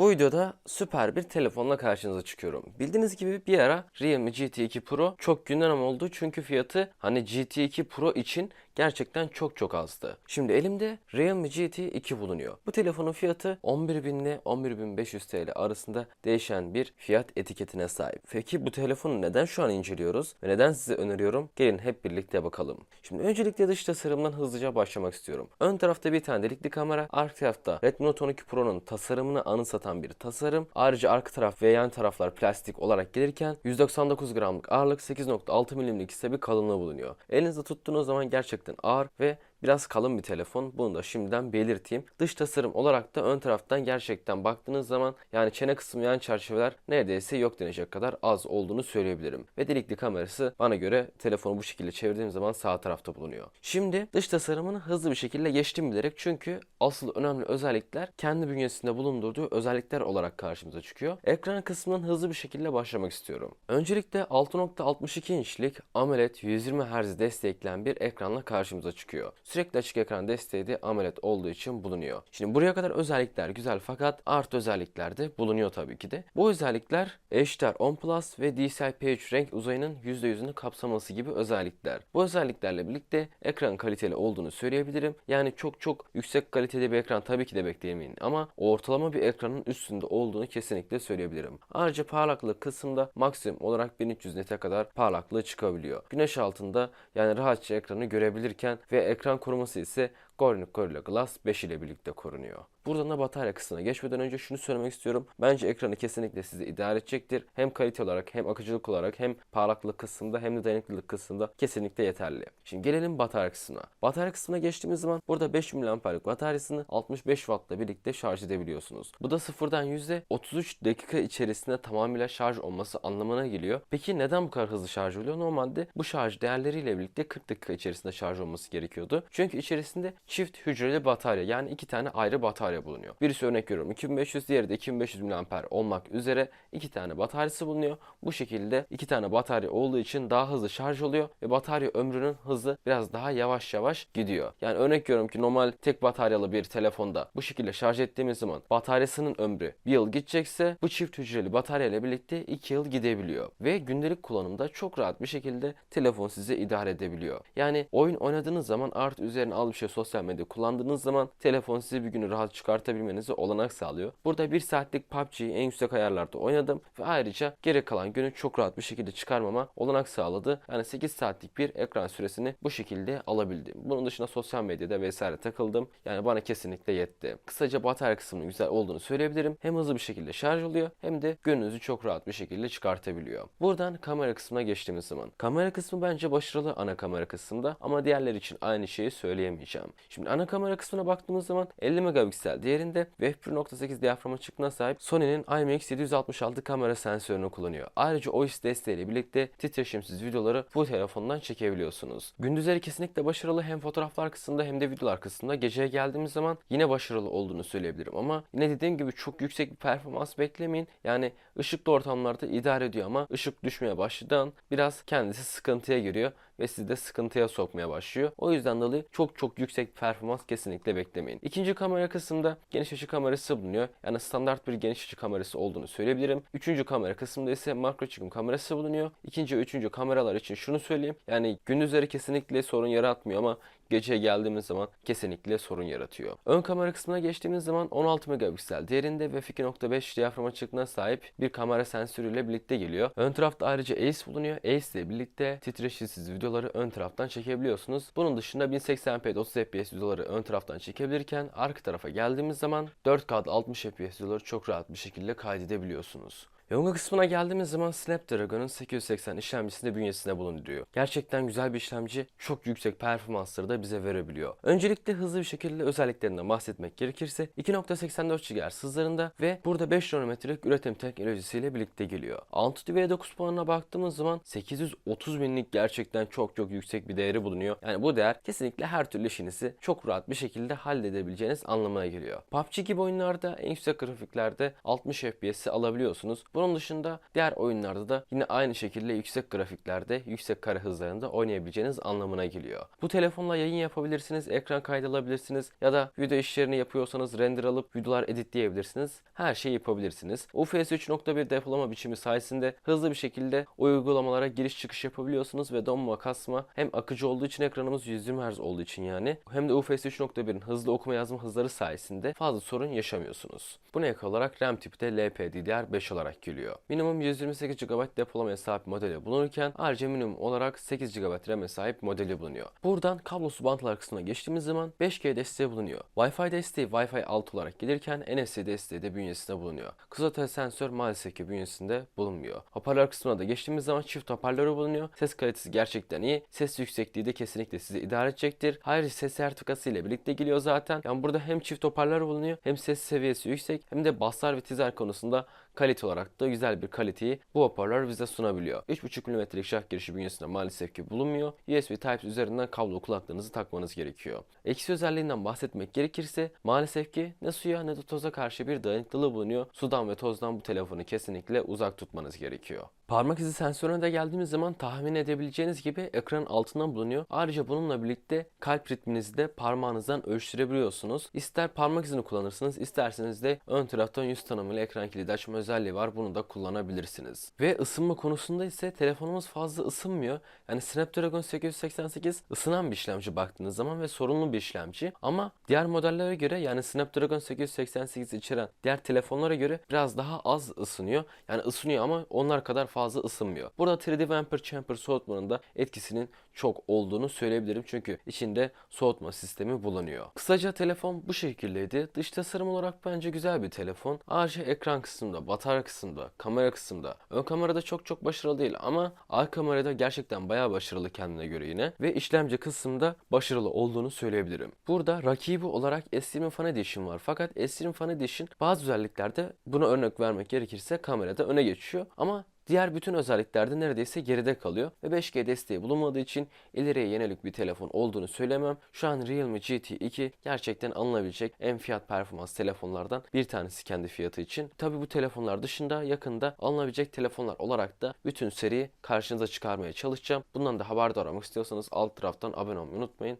Bu videoda süper bir telefonla karşınıza çıkıyorum. Bildiğiniz gibi bir ara Realme GT2 Pro çok gündem oldu çünkü fiyatı hani GT2 Pro için gerçekten çok çok azdı. Şimdi elimde Realme GT2 bulunuyor. Bu telefonun fiyatı 11.000 ile 11.500 TL arasında değişen bir fiyat etiketine sahip. Peki bu telefonu neden şu an inceliyoruz ve neden size öneriyorum? Gelin hep birlikte bakalım. Şimdi öncelikle dış tasarımdan hızlıca başlamak istiyorum. Ön tarafta bir tane delikli kamera, arka tarafta Redmi Note 12 Pro'nun tasarımını anımsatan bir tasarım. Ayrıca arka taraf ve yan taraflar plastik olarak gelirken 199 gramlık ağırlık 8.6 milimlik ise bir kalınlığı bulunuyor. Elinizde tuttuğunuz zaman gerçekten ağır ve biraz kalın bir telefon. Bunu da şimdiden belirteyim. Dış tasarım olarak da ön taraftan gerçekten baktığınız zaman yani çene kısmı çerçeveler neredeyse yok denecek kadar az olduğunu söyleyebilirim. Ve delikli kamerası bana göre telefonu bu şekilde çevirdiğim zaman sağ tarafta bulunuyor. Şimdi dış tasarımını hızlı bir şekilde geçtim bilerek çünkü asıl önemli özellikler kendi bünyesinde bulundurduğu özellikler olarak karşımıza çıkıyor. Ekran kısmından hızlı bir şekilde başlamak istiyorum. Öncelikle 6.62 inçlik AMOLED 120 Hz destekleyen bir ekranla karşımıza çıkıyor. Sürekli açık ekran desteği de AMOLED olduğu için bulunuyor. Şimdi buraya kadar özellikler güzel fakat artı özellikler de bulunuyor tabii ki de. Bu özellikler HDR10 Plus ve DCI-P3 renk uzayının %100'ünü kapsaması gibi özellikler. Bu özelliklerle birlikte ekran kaliteli olduğunu söyleyebilirim. Yani çok çok yüksek kalitede bir ekran tabii ki de bekleyemeyin ama ortalama bir ekranın üstünde olduğunu kesinlikle söyleyebilirim. Ayrıca parlaklık kısmında maksimum olarak 1300 nete kadar parlaklığı çıkabiliyor. Güneş altında yani rahatça ekranı görebilirken ve ekran koruması ise Gorilla Gorilla Glass 5 ile birlikte korunuyor. Buradan da batarya kısmına geçmeden önce şunu söylemek istiyorum. Bence ekranı kesinlikle size idare edecektir. Hem kalite olarak hem akıcılık olarak hem parlaklık kısmında hem de dayanıklılık kısmında kesinlikle yeterli. Şimdi gelelim batarya kısmına. Batarya kısmına geçtiğimiz zaman burada 5000 mAh'lik bataryasını 65 Watt ile birlikte şarj edebiliyorsunuz. Bu da sıfırdan %33 dakika içerisinde tamamıyla şarj olması anlamına geliyor. Peki neden bu kadar hızlı şarj oluyor? Normalde bu şarj değerleriyle birlikte 40 dakika içerisinde şarj olması gerekiyordu. Çünkü içerisinde çift hücreli batarya yani iki tane ayrı batarya bulunuyor. Birisi örnek veriyorum 2500 diğeri de 2500 mAh olmak üzere iki tane bataryası bulunuyor. Bu şekilde iki tane batarya olduğu için daha hızlı şarj oluyor ve batarya ömrünün hızı biraz daha yavaş yavaş gidiyor. Yani örnek veriyorum ki normal tek bataryalı bir telefonda bu şekilde şarj ettiğimiz zaman bataryasının ömrü bir yıl gidecekse bu çift hücreli batarya ile birlikte 2 yıl gidebiliyor. Ve gündelik kullanımda çok rahat bir şekilde telefon size idare edebiliyor. Yani oyun oynadığınız zaman artı üzerine al bir şey sosyal medya kullandığınız zaman telefon size bir günü rahat çıkartabilmenize olanak sağlıyor. Burada 1 saatlik PUBG'yi en yüksek ayarlarda oynadım ve ayrıca geri kalan günü çok rahat bir şekilde çıkarmama olanak sağladı. Yani 8 saatlik bir ekran süresini bu şekilde alabildim. Bunun dışında sosyal medyada vesaire takıldım. Yani bana kesinlikle yetti. Kısaca batarya kısmının güzel olduğunu söyleyebilirim. Hem hızlı bir şekilde şarj oluyor hem de gününüzü çok rahat bir şekilde çıkartabiliyor. Buradan kamera kısmına geçtiğimiz zaman. Kamera kısmı bence başarılı ana kamera kısmında ama diğerleri için aynı şeyi söyleyemeyeceğim. Şimdi ana kamera kısmına baktığımız zaman 50 megapiksel diğerinde ve f1.8 diyafram açıklığına sahip Sony'nin IMX766 kamera sensörünü kullanıyor. Ayrıca OIS desteğiyle birlikte titreşimsiz videoları bu telefondan çekebiliyorsunuz. Gündüzleri kesinlikle başarılı hem fotoğraflar kısmında hem de videolar kısmında. Geceye geldiğimiz zaman yine başarılı olduğunu söyleyebilirim ama yine dediğim gibi çok yüksek bir performans beklemeyin. Yani ışıklı ortamlarda idare ediyor ama ışık düşmeye başladığı an biraz kendisi sıkıntıya giriyor ve sizi de sıkıntıya sokmaya başlıyor. O yüzden dolayı çok çok yüksek performans kesinlikle beklemeyin. İkinci kamera kısmında geniş açı kamerası bulunuyor. Yani standart bir geniş açı kamerası olduğunu söyleyebilirim. Üçüncü kamera kısmında ise makro çekim kamerası bulunuyor. İkinci ve üçüncü kameralar için şunu söyleyeyim. Yani gündüzleri kesinlikle sorun yaratmıyor ama geceye geldiğimiz zaman kesinlikle sorun yaratıyor. Ön kamera kısmına geçtiğimiz zaman 16 megapiksel değerinde ve f2.5 diyafram açıklığına sahip bir kamera sensörüyle birlikte geliyor. Ön tarafta ayrıca ACE bulunuyor. ACE ile birlikte titreşimsiz videoları ön taraftan çekebiliyorsunuz. Bunun dışında 1080p 30 fps videoları ön taraftan çekebilirken arka tarafa geldiğimiz zaman 4K'da 60 fps videoları çok rahat bir şekilde kaydedebiliyorsunuz. Yonga kısmına geldiğimiz zaman Snapdragon'ın 880 işlemcisinde bünyesinde bulunduruyor. Gerçekten güzel bir işlemci, çok yüksek performansları da bize verebiliyor. Öncelikle hızlı bir şekilde özelliklerinden bahsetmek gerekirse 2.84 GHz hızlarında ve burada 5 nanometrelik üretim teknolojisiyle birlikte geliyor. Antutu V9 puanına baktığımız zaman 830 binlik gerçekten çok çok yüksek bir değeri bulunuyor. Yani bu değer kesinlikle her türlü işinizi çok rahat bir şekilde halledebileceğiniz anlamına geliyor. PUBG gibi oyunlarda en yüksek grafiklerde 60 FPS'i alabiliyorsunuz. Bu Bunun dışında diğer oyunlarda da yine aynı şekilde yüksek grafiklerde, yüksek kare hızlarında oynayabileceğiniz anlamına geliyor. Bu telefonla yayın yapabilirsiniz, ekran kaydalabilirsiniz ya da video işlerini yapıyorsanız render alıp videolar editleyebilirsiniz. Her şeyi yapabilirsiniz. UFS 3.1 depolama biçimi sayesinde hızlı bir şekilde uygulamalara giriş çıkış yapabiliyorsunuz ve donma kasma hem akıcı olduğu için ekranımız 120 Hz olduğu için yani hem de UFS 3.1'in hızlı okuma yazma hızları sayesinde fazla sorun yaşamıyorsunuz. Buna ek olarak RAM tipi de LPDDR5 olarak geliyor. Minimum 128 GB depolamaya sahip modeli bulunurken ayrıca minimum olarak 8 GB RAM'e sahip modeli bulunuyor. Buradan kablosuz bantlar kısmına geçtiğimiz zaman 5G desteği bulunuyor. Wi-Fi desteği Wi-Fi 6 olarak gelirken NFC desteği de bünyesinde bulunuyor. Kısa sensör maalesef ki bünyesinde bulunmuyor. Hoparlör kısmına da geçtiğimiz zaman çift hoparlörü bulunuyor. Ses kalitesi gerçekten iyi. Ses yüksekliği de kesinlikle sizi idare edecektir. Ayrıca ses sertifikası ile birlikte geliyor zaten. Yani burada hem çift hoparlör bulunuyor hem ses seviyesi yüksek hem de baslar ve tizler konusunda kalite olarak da güzel bir kaliteyi bu hoparlör bize sunabiliyor. 3.5 mm'lik şarj girişi bünyesinde maalesef ki bulunmuyor. USB Type-C üzerinden kablo kulaklığınızı takmanız gerekiyor. Eksi özelliğinden bahsetmek gerekirse maalesef ki ne suya ne de toza karşı bir dayanıklılığı bulunuyor. Sudan ve tozdan bu telefonu kesinlikle uzak tutmanız gerekiyor. Parmak izi sensörüne de geldiğimiz zaman tahmin edebileceğiniz gibi ekranın altından bulunuyor. Ayrıca bununla birlikte kalp ritminizi de parmağınızdan ölçtürebiliyorsunuz. İster parmak izini kullanırsınız, isterseniz de ön taraftan yüz tanımıyla ekran kilidi açma özelliği var. Bunu da kullanabilirsiniz. Ve ısınma konusunda ise telefonumuz fazla ısınmıyor. Yani Snapdragon 888 ısınan bir işlemci baktığınız zaman ve sorunlu bir işlemci. Ama diğer modellere göre yani Snapdragon 888 içeren diğer telefonlara göre biraz daha az ısınıyor. Yani ısınıyor ama onlar kadar fazla ısınmıyor. Burada 3D Vapor Chamber soğutmanın da etkisinin çok olduğunu söyleyebilirim. Çünkü içinde soğutma sistemi bulunuyor. Kısaca telefon bu şekildeydi. Dış tasarım olarak bence güzel bir telefon. Ayrıca ekran kısmında, batarya kısmında, kamera kısmında. Ön kamerada çok çok başarılı değil ama arka kamerada gerçekten bayağı başarılı kendine göre yine. Ve işlemci kısmında başarılı olduğunu söyleyebilirim. Burada rakibi olarak S20 Fan Edition var. Fakat S20 Fan Edition bazı özelliklerde buna örnek vermek gerekirse kamerada öne geçiyor. Ama Diğer bütün özelliklerde neredeyse geride kalıyor ve 5G desteği bulunmadığı için ileriye yönelik bir telefon olduğunu söylemem. Şu an Realme GT2 gerçekten alınabilecek en fiyat performans telefonlardan bir tanesi kendi fiyatı için. Tabi bu telefonlar dışında yakında alınabilecek telefonlar olarak da bütün seriyi karşınıza çıkarmaya çalışacağım. Bundan da haberdar olmak istiyorsanız alt taraftan abone olmayı unutmayın.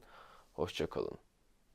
Hoşçakalın.